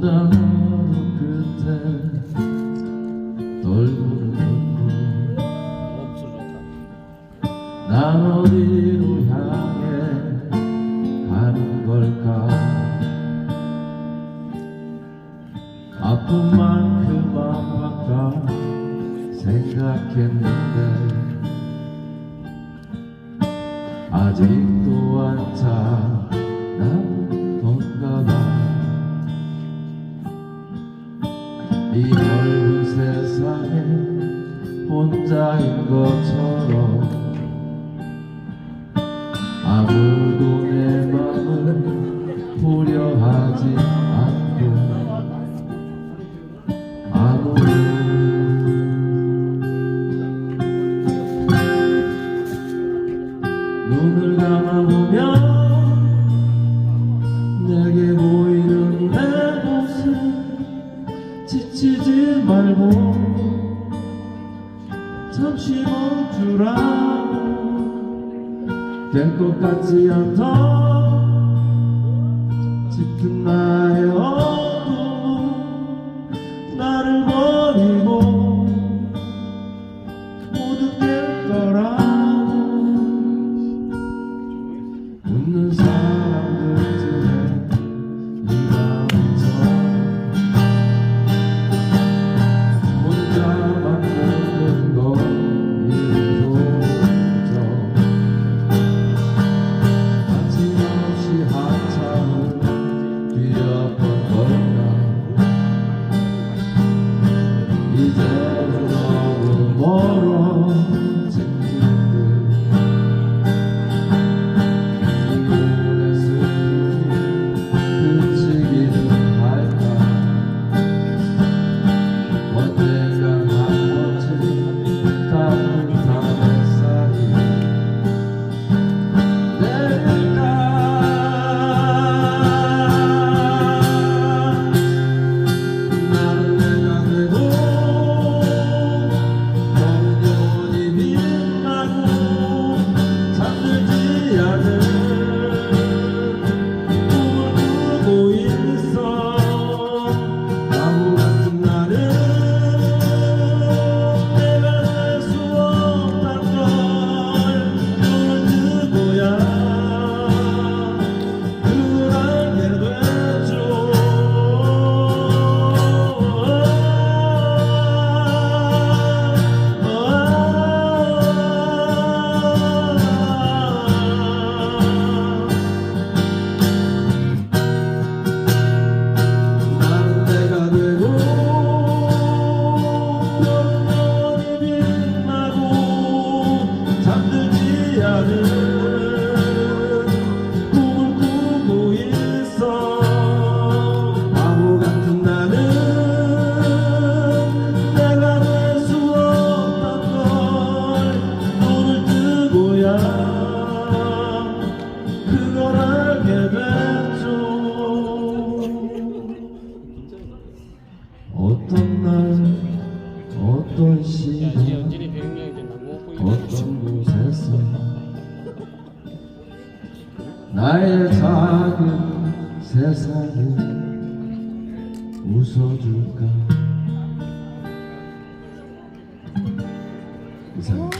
보다 끝에 돌고는 좋다. 난 어디로 향해 가는 걸까 아픈 만큼 아팠다 생각했는데 아직도 남 이 넓은 세상에 혼자인 것처럼 아무도 내 맘을 보려 하지 않고 아무도 눈을 감아보면 내게 보 지치지 말고 잠시 멈추라고 될것 같지 않다. 짙은 나의 어둠 나를 버 이제 않은 꿈을 꾸고 있어. 바보 같은 나는 내가 될 수 없단 걸 눈을 뜨고야 그걸 알게 됐죠. 어떤 날 어떤 시간 어떤 나의 작은 세상을 웃어줄까? 이상